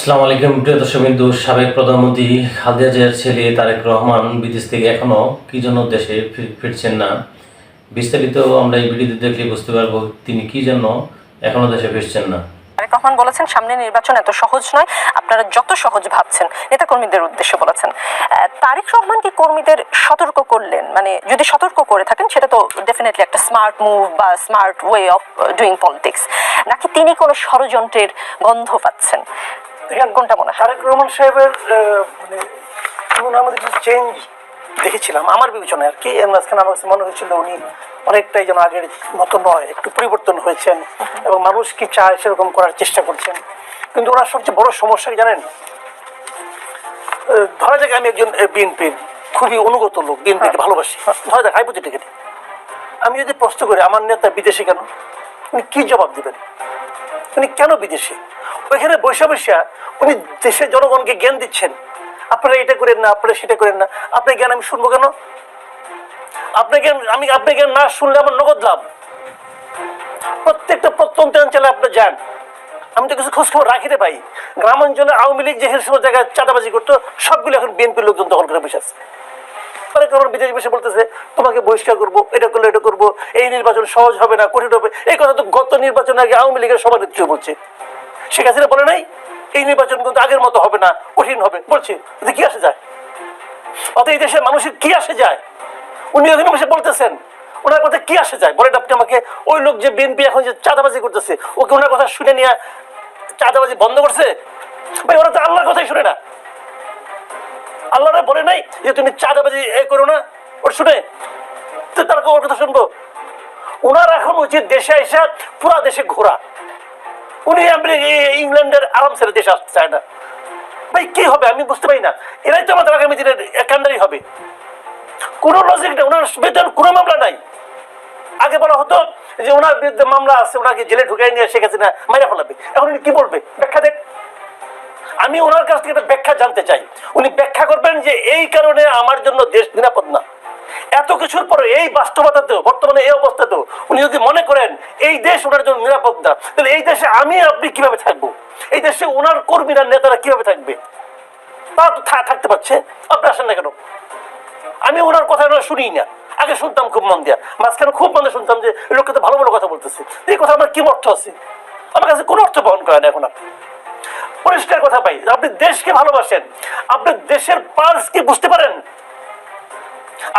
আসসালামু আলাইকুম, প্রিয় দর্শক বিন্দু সাবেক প্রধানমন্ত্রী খালেদা জিয়ার ছেলে তারেক রহমান বিদেশ থেকে এখনও কি জন্য দেশে ফিরছেন না। বিস্তারিত আমরা এই ভিডিওতে দেখলে বুঝতে পারব তিনি কি জন্য এখনও দেশে ফিরছেন না। তারেক রহমান বলেছেন, সামনে নির্বাচন এত সহজ নয়, আপনারা যত সহজ ভাবছেন, নেতাকর্মীদের উদ্দেশ্যে বলেছেন। তারেক রহমান কি কর্মীদের সতর্ক করলেন? মানে যদি সতর্ক করে থাকেন, সেটা তো ডেফিনেটলি একটা স্মার্ট মুভ বা smart way of doing politics নাকি তিনি কোনো ষড়যন্ত্রের গন্ধ পাচ্ছেন? দেখেন কোনটা মনে হয়? তারেক রহমান সাহেবের মানে আমাদের কিছু চেঞ্জ দেখেছিলাম আমার বিবেচনায় আর কি। এর মাঝখানে আমার কাছে মনে হয়েছিল উনি অনেকটাই যেন আগের মতো নয় একটু পরিবর্তন হয়েছেন এবং মানুষ কি চায় সেরকম করার চেষ্টা করছেন। কিন্তু ওনার সবচেয়ে বড় সমস্যা জানেন? ধরা যাক আমি একজন বিএনপির খুবই অনুগত লোক বিএনপিকে ভালোবাসি। ধরা যাক হাইপোথেটিক্যালি আমি যদি প্রশ্ন করি আমার নেতা বিদেশে কেন? উনি কি জবাব দিবেন? উনি কেন বিদেশে? ওইখানে বৈশা বৈশা উনি দেশের জনগণকে জ্ঞান দিচ্ছেন। আপনারা এটা করেন না, আপনারা সেটা করেন না। আপনার জ্ঞান আমি শুনব কেন? আপনার জ্ঞান, আমি আপনার জ্ঞান না শুনলে আমার নগদ লাভ। প্রত্যেকটা প্রত্যন্ত অঞ্চলে আপনি যান। আমি তো কিছু খোঁজ খবর রাখি রে গ্রাম অঞ্চলে আওয়ামী লীগ যে সময় জায়গায় চাঁদাবাজি করতো, সবগুলো এখন বিএনপির লোকজন দখল করে বসে আছে। তারেক রহমান বিদেশে বসে বলতেছে, তোমাকে বহিষ্কার করব, এটা করলে এটা করব, এই নির্বাচন সহজ হবে না, কঠিন হবে। এই কথা তো গত নির্বাচন আগে আওয়ামী লীগের সভানেত্রী বলছে। শেখ হাসিনা বলে নাই, এই নির্বাচন কিন্তু আগের মতো হবে না, কঠিন হবে। বলছে কি আসে যায়? অত এই দেশের মানুষের কি আসে যায়? উনি ওখানে বসে বলতেছেন, ওনার কথা কি আসে যায়? বলেন আপনি আমাকে, ওই লোক যে বিএনপি এখন যে চাঁদাবাজি করতেছে, ওকে ওনার কথা শুনে নিয়ে চাঁদাবাজি বন্ধ করছে? ভাই, ওরা তো আল্লাহর কথাই শুনে না। আল্লাহরা বলে নাই যে তুমি চাঁদাবাজি এ করো না। ওর শুনে তার ওর কথা শুনব। ওনার এখন উচিত দেশে এসে পুরা দেশে ঘোরা। উনি আপনি ইংল্যান্ডের আরাম ছেড়ে দেশে আসতে চায় না। ভাই, কি হবে? আমি বুঝতে পারি না। এরাই তো আমাদের আগামী দিনের কান্ডারি হবে। কোনো লজিক নেই। ওনার বেতন কোনো মামলা নাই। আগে বলা হতো যে ওনার বিরুদ্ধে মামলা আছে, ওনাকে জেলে ঢুকাই নিয়ে শেখ হাসিনা মাইরা ফেলাবে। এখন কি বলবে? ব্যাখ্যা দেখ আমি ওনার কাছ থেকে ব্যাখ্যা জানতে চাই। উনি ব্যাখ্যা করবেন যে এই কারণে আমার জন্য দেশ নিরাপদ না। এত কিছুর পরে এই বাস্তবতাতেও, বর্তমানে এই অবস্থাতেও উনি যদি মনে করেন এই দেশ ওনার জন্য নিরাপদ না, তাহলে এই দেশে আমি আপনি কীভাবে থাকব? এই দেশে ওনার কর্মীরা, নেতারা কীভাবে থাকবে? তারা তো থাকতে পারছে। আপনি আসেন না কেন? আমি ওনার কথা শুনি না। আগে শুনতাম খুব মন দিয়া। মাঝখানে খুব মনে শুনতাম যে লোককে তো ভালো ভালো কথা বলতেছে। এই কথা আমার কি অর্থ আছে? আমার কাছে কোনো অর্থ বহন করে না এখন আপনি। পরিষ্কার কথা পাই আপনি দেশকে ভালোবাসেন। আপনি দেশের পালস কি বুঝতে পারেন?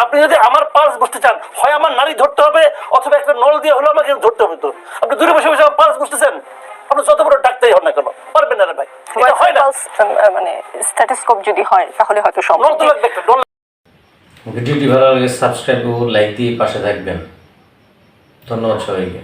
আপনি যদি আমার পালস বুঝতে চান হয় আমার নারী ধরতে হবে অথবা একটা নল দিয়ে হলো আমাকে ধরতে হবে তো। আপনি দূরে বসে বসে আমার পালস বুঝতেছেন? আপনি যত বড় ডাক্তারই হন না কেন পারবেন না ভাই। এটা হয় না। মানে স্ট্যাটাসকোপ যদি হয় তাহলে হয়তো নল তো লাগবে একটা নল ভিডিওটি ভালো লাগে সাবস্ক্রাইব ও লাইক দিয়ে পাশে থাকবেন। ধন্যবাদ সবাইকে।